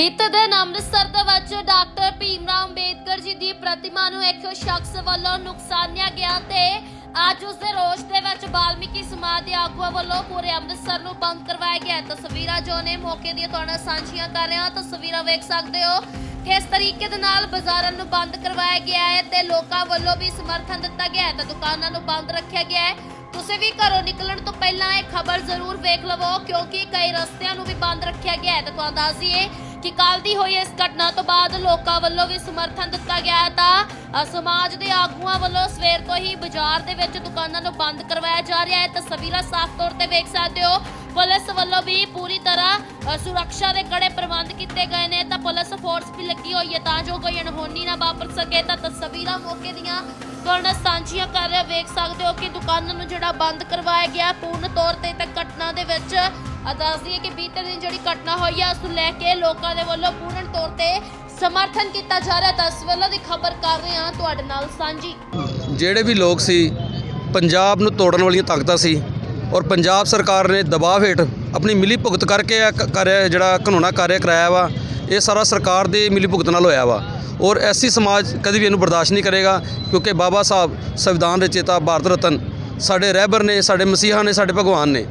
ਬੀਤੇ ਦਿਨ ਅੰਮ੍ਰਿਤਸਰ ਦੇ ਵਿੱਚ ਡਾਕਟਰ ਭੀਮ ਰਾਓ ਅੰਬੇਦਕਰ ਜੀ ਦੀ ਪ੍ਰਤਿਮਾ ਨੂੰ ਇੱਕ ਸ਼ਖਸ ਵੱਲੋਂ ਨੁਕਸਾਨਿਆ ਗਿਆ ਤੇ ਅੱਜ ਉਸ ਦੇ ਰੋਸ਼ ਦੇ ਵਿੱਚ ਬਾਲਮੀਕੀ ਸਮਾਜ ਦੇ ਆਗੂਆਂ ਵੱਲੋਂ ਪੂਰੇ ਅੰਮ੍ਰਿਤਸਰ ਨੂੰ ਬੰਦ ਕਰਵਾਇਆ ਗਿਆ ਤਸਵੀਰਾਂ ਜੋ ਨੇ ਮੌਕੇ ਦੀਆਂ ਤੁਹਾਡੇ ਨਾਲ ਸਾਂਝੀਆਂ ਕਰ ਰਹੇ ਹਾਂ। ਤਸਵੀਰਾਂ ਵੇਖ ਸਕਦੇ ਹੋ ਕਿਸ ਤਰੀਕੇ ਦੇ ਨਾਲ ਬਾਜ਼ਾਰਾਂ ਨੂੰ ਬੰਦ ਕਰਵਾਇਆ ਗਿਆ ਹੈ ਤੇ ਲੋਕਾਂ ਵੱਲੋਂ ਵੀ ਸਮਰਥਨ ਦਿੱਤਾ ਗਿਆ ਹੈ ਤੇ ਦੁਕਾਨਾਂ ਨੂੰ ਬੰਦ ਰੱਖਿਆ ਗਿਆ ਹੈ। ਤੁਸੀਂ ਵੀ ਘਰੋਂ ਨਿਕਲਣ ਤੋਂ ਪਹਿਲਾਂ ਇਹ ਖਬਰ ਜ਼ਰੂਰ ਵੇਖ ਲਵੋ ਕਿਉਂਕਿ ਕਈ ਰਸਤਿਆਂ ਨੂੰ ਵੀ ਬੰਦ ਰੱਖਿਆ ਗਿਆ ਹੈ। ਤੇ ਤੁਹਾਨੂੰ ਦੱਸ ਦਈਏ ਕਿ ਕੱਲ ਦੀ ਹੋਈ ਇਸ ਘਟਨਾ ਤੋਂ ਬਾਅਦ ਲੋਕਾਂ ਵੱਲੋਂ ਵੀ ਸਮਰਥਨ ਦਿੱਤਾ ਗਿਆ ਤਾਂ ਸਮਾਜ ਦੇ ਆਗੂਆਂ ਵੱਲੋਂ ਸਵੇਰ ਤੋਂ ਹੀ ਬਾਜ਼ਾਰ ਦੇ ਵਿੱਚ ਦੁਕਾਨਾਂ ਨੂੰ ਬੰਦ ਕਰਵਾਇਆ ਜਾ ਰਿਹਾ ਹੈ। ਤਸਵੀਰਾਂ ਸਾਫ਼ ਤੌਰ ਤੇ ਵੇਖ ਸਕਦੇ ਹੋ। ਪੁਲਿਸ ਵੱਲੋਂ ਵੀ ਪੂਰੀ ਤਰ੍ਹਾਂ ਸੁਰੱਖਿਆ ਦੇ ਕੜੇ ਪ੍ਰਬੰਧ ਕੀਤੇ ਗਏ ਨੇ। ਤਾਂ ਪੁਲਿਸ ਫੋਰਸ ਵੀ ਲੱਗੀ ਹੋਈ ਹੈ ਤਾਂ ਜੋ ਕੋਈ ਅਣਹੋਣੀ ਨਾ ਵਾਪਰ ਸਕੇ। ਤਾਂ ਤਸਵੀਰਾਂ ਮੌਕੇ ਦੀਆਂ ਤੁਹਾਡੇ ਨਾਲ ਸਾਂਝੀਆਂ ਕਰ ਰਿਹਾ ਵੇਖ ਸਕਦੇ ਹੋ ਕਿ ਦੁਕਾਨਾਂ ਨੂੰ ਜਿਹੜਾ ਬੰਦ ਕਰਵਾਇਆ ਗਿਆ। ਪੂਰਨ ਤੌਰ ਤੇ ਤਾਂ ਘਟਨਾ ਦੇ ਵਿੱਚ ਦੱਸ ਦਈਏ ਕਿ ਬੀਤੇ ਦਿਨ ਜਿਹੜੀ ਘਟਨਾ ਹੋਈ ਹੈ ਉਸ ਨੂੰ ਲੈ ਕੇ ਲੋਕਾਂ ਦੇ ਵੱਲੋਂ ਪੂਰਨ ਤੌਰ ਤੇ ਸਮਰਥਨ ਕੀਤਾ ਜਾ ਰਿਹਾ। ਤਾਂ ਇਸ ਵੱਲੋਂ ਦੀ ਖਬਰ ਕਰ ਰਹੇ ਹਾਂ ਤੁਹਾਡੇ ਨਾਲ ਸਾਂਝੀ। ਜਿਹੜੇ ਵੀ ਲੋਕ ਸੀ, ਪੰਜਾਬ ਨੂੰ ਤੋੜਨ ਵਾਲੀਆਂ ਤਾਕਤਾਂ ਸੀ ਔਰ ਪੰਜਾਬ ਸਰਕਾਰ ਨੇ ਦਬਾਅ ਹੇਠ ਆਪਣੀ ਮਿਲੀ ਭੁਗਤ ਕਰਕੇ ਕਰਿਆ ਜਿਹੜਾ ਕਾਨੂੰਨਾ ਕਾਰਿਆ ਕਰਾਇਆ ਵਾ, ਇਹ ਸਾਰਾ ਸਰਕਾਰ ਦੇ ਮਿਲੀ ਭੁਗਤ ਨਾਲ ਹੋਇਆ ਵਾ। ਔਰ ਐਸੀ ਸਮਾਜ ਕਦੇ ਵੀ ਇਹਨੂੰ ਬਰਦਾਸ਼ਤ ਨਹੀਂ ਕਰੇਗਾ, ਕਿਉਂਕਿ ਬਾਬਾ ਸਾਹਿਬ ਸੰਵਿਧਾਨ ਰਚੇਤਾ ਭਾਰਤ ਰਤਨ ਸਾਡੇ ਰਹਿਬਰ ਨੇ, ਸਾਡੇ ਮਸੀਹਾ ਨੇ, ਸਾਡੇ ਭਗਵਾਨ ਨੇ।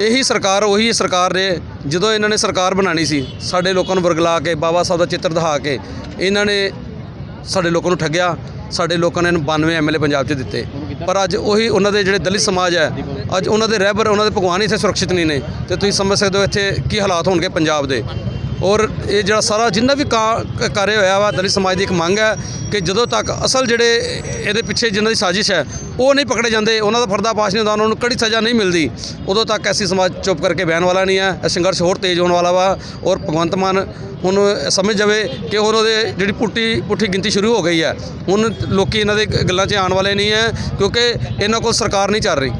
ਇਹੀ ਸਰਕਾਰ, ਉਹੀ ਸਰਕਾਰ ਨੇ ਜਦੋਂ ਇਹਨਾਂ ਨੇ ਸਰਕਾਰ ਬਣਾਣੀ ਸੀ, ਸਾਡੇ ਲੋਕਾਂ ਨੂੰ ਵਰਗਲਾ ਕੇ, ਬਾਬਾ ਸਾਹਿਬ ਦਾ ਚਿੱਤਰ ਦਿਖਾ ਕੇ, ਇਹਨਾਂ ਨੇ ਸਾਡੇ ਲੋਕਾਂ ਨੂੰ ਠੱਗਿਆ, ਸਾਡੇ ਲੋਕਾਂ ਨੇ ਇਹਨੂੰ 92 ਐਮਐਲਏ ਪੰਜਾਬ 'ਚ ਦਿੱਤੇ। ਪਰ ਅੱਜ ਉਹੀ ਉਹਨਾਂ ਦੇ ਜਿਹੜੇ ਦਲਿਤ ਸਮਾਜ ਹੈ, ਅੱਜ ਉਹਨਾਂ ਦੇ ਰਹਿਬਰ, ਉਹਨਾਂ ਦੇ ਭਗਵਾਨ ਇੱਥੇ ਸੁਰੱਖਿਅਤ ਨਹੀਂ ਨੇ। ਤੇ ਤੁਸੀਂ ਸਮਝ ਸਕਦੇ ਹੋ ਇੱਥੇ ਕੀ ਹਾਲਾਤ ਹੋਣਗੇ ਪੰਜਾਬ ਦੇ। ਔਰ ਇਹ ਜਿਹੜਾ ਸਾਰਾ ਜਿੰਨਾ ਵੀ ਕਾ- ਕਾਰਿਆ ਹੋਇਆ ਵਾ ਦਲਿਤ ਸਮਾਜ ਦੀ ਇੱਕ ਮੰਗ ਹੈ ਕਿ ਜਦੋਂ ਤੱਕ ਅਸਲ ਜਿਹੜੇ ਇਹਦੇ ਪਿੱਛੇ ਜਿਨ੍ਹਾਂ ਦੀ ਸਾਜ਼ਿਸ਼ ਹੈ, ਉਹ ਨਹੀਂ ਪਕੜੇ ਜਾਂਦੇ, ਉਹਨਾਂ ਦਾ ਪਰਦਾ ਪਾਸ਼ ਨਹੀਂ ਹੁੰਦਾ, ਉਹਨਾਂ ਨੂੰ ਕੜੀ ਸਜ਼ਾ ਨਹੀਂ ਮਿਲਦੀ, ਉਦੋਂ ਤੱਕ ਐਸੀ ਸਮਾਜ ਚੁੱਪ ਕਰਕੇ ਬਹਿਣ ਵਾਲਾ ਨਹੀਂ ਹੈ, ਇਹ ਸੰਘਰਸ਼ ਹੋਰ ਤੇਜ਼ ਹੋਣ ਵਾਲਾ ਵਾ ਔਰ ਭਗਵੰਤ ਮਾਨ ਹੁਣ ਸਮਝ ਜਾਵੇ ਕਿ ਹੁਣ ਉਹਦੇ ਜਿਹੜੀ ਪੁੱਟੀ, ਪੁੱਠੀ ਗਿਣਤੀ ਸ਼ੁਰੂ ਹੋ ਗਈ ਹੈ, ਹੁਣ ਲੋਕੀ ਇਹਨਾਂ ਦੇ ਗੱਲਾਂ 'ਚ ਆਉਣ ਵਾਲੇ ਨਹੀਂ ਹੈ, ਕਿਉਂਕਿ ਇਹਨਾਂ ਕੋਲ ਸਰਕਾਰ ਨਹੀਂ ਚੱਲ ਰਹੀ।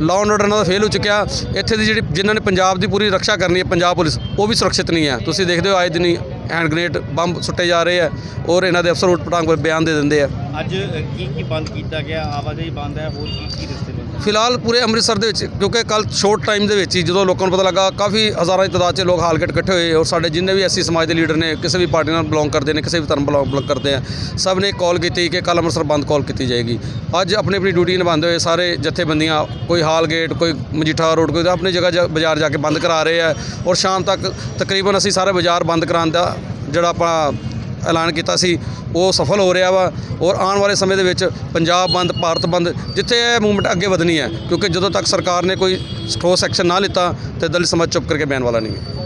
ਲਾਅ ਐਂਡ ਆਰਡਰ ਦਾ ਫੇਲ ਹੋ ਚੁੱਕਿਆ। ਇੱਥੇ ਦੀ ਜਿਹੜੀ ਜਿਨ੍ਹਾਂ ਨੇ ਪੰਜਾਬ ਦੀ ਪੂਰੀ ਰੱਖਿਆ ਕਰਨੀ ਹੈ, ਪੰਜਾਬ ਪੁਲਿਸ, ਉਹ ਵੀ ਸੁਰੱਖਿਅਤ ਨਹੀਂ ਹੈ। ਤੁਸੀਂ ਦੇਖਦੇ ਹੋ, ਆਏ ਦਿਨੀ ਹੈਂਡ ਗ੍ਰੇਨੇਡ ਬੰਬ ਸੁੱਟੇ ਜਾ ਰਹੇ ਆ ਔਰ ਇਹਨਾਂ ਦੇ ਅਫਸਰ ਉਟ ਪਟਾਂਗ ਬਿਆਨ ਦੇ ਦਿੰਦੇ ਆ ਅੱਜ ਕੀ ਕੀ ਬੰਦ ਕੀਤਾ ਗਿਆ? ਆਵਾਜਾਈ ਬੰਦ ਹੈ, ਹੋਰ ਕੀ ਕੀ ਰਸਤੇ ਬੰਦ ਫਿਲਹਾਲ ਪੂਰੇ ਅੰਮ੍ਰਿਤਸਰ ਦੇ ਵਿੱਚ, ਕਿਉਂਕਿ ਕੱਲ ਸ਼ੋਰਟ ਟਾਈਮ ਦੇ ਵਿੱਚ ਹੀ ਜਦੋਂ ਲੋਕਾਂ ਨੂੰ ਪਤਾ ਲੱਗਾ, ਕਾਫੀ ਹਜ਼ਾਰਾਂ ਦੀ ਤਾਦਾਦ 'ਚ ਲੋਕ ਹਾਲਗੇਟ ਇਕੱਠੇ ਹੋਏ ਔਰ ਸਾਡੇ ਜਿੰਨੇ ਵੀ ਐਸੀ ਸਮਾਜ ਦੇ ਲੀਡਰ ਨੇ, ਕਿਸੇ ਵੀ ਪਾਰਟੀ ਨਾਲ ਬਿਲੋਂਗ ਕਰਦੇ ਨੇ, ਕਿਸੇ ਵੀ ਧਰਮ ਬਿਲੋਂਗ ਕਰਦੇ ਆ, ਸਭ ਨੇ ਕਾਲ ਕੀਤੀ ਕਿ ਕੱਲ ਅੰਮ੍ਰਿਤਸਰ ਬੰਦ ਕਾਲ ਕੀਤੀ ਜਾਏਗੀ। ਅੱਜ ਆਪਣੀ ਆਪਣੀ ਡਿਊਟੀ ਨਿਭਾਉਂਦੇ ਹੋਏ ਸਾਰੇ ਜਥੇਬੰਦੀਆਂ, ਕੋਈ ਹਾਲਗੇਟ ਕੋਈ ਮਜੀਠਾ ਰੋਡ ਕੋਈ ਆਪਣੀ ਜਗ੍ਹਾ ਜਾ- ਬਾਜ਼ਾਰ ਜਾ ਕੇ ਬੰਦ ਕਰਾ ਰਹੇ ਆ ਔਰ ਸ਼ਾਮ ਤੱਕ ਤਕਰੀਬਨ ਅਸੀਂ ਸਾਰੇ ਬਾਜ਼ਾਰ ਬੰਦ ਕਰਾਉਣ ਦਾ ਜਿਹੜਾ ਆਪਾਂ ਐਲਾਨ ਕੀਤਾ ਸੀ, ਉਹ ਸਫਲ ਹੋ ਰਿਹਾ ਵਾ। ਔਰ ਆਉਣ ਵਾਲੇ ਸਮੇਂ ਦੇ ਵਿੱਚ ਪੰਜਾਬ ਬੰਦ, ਭਾਰਤ ਬੰਦ, ਜਿੱਥੇ ਇਹ ਮੂਵਮੈਂਟ ਅੱਗੇ ਵਧਣੀ ਹੈ, ਕਿਉਂਕਿ ਜਦੋਂ ਤੱਕ ਸਰਕਾਰ ਨੇ ਕੋਈ ਠੋਸ ਐਕਸ਼ਨ ਨਾ ਲਿੱਤਾ, ਤੇ ਦਲਿਤ ਸਮਾਜ ਚੁੱਪ ਕਰਕੇ ਬਹਿਣ ਵਾਲਾ ਨਹੀਂ ਹੈ।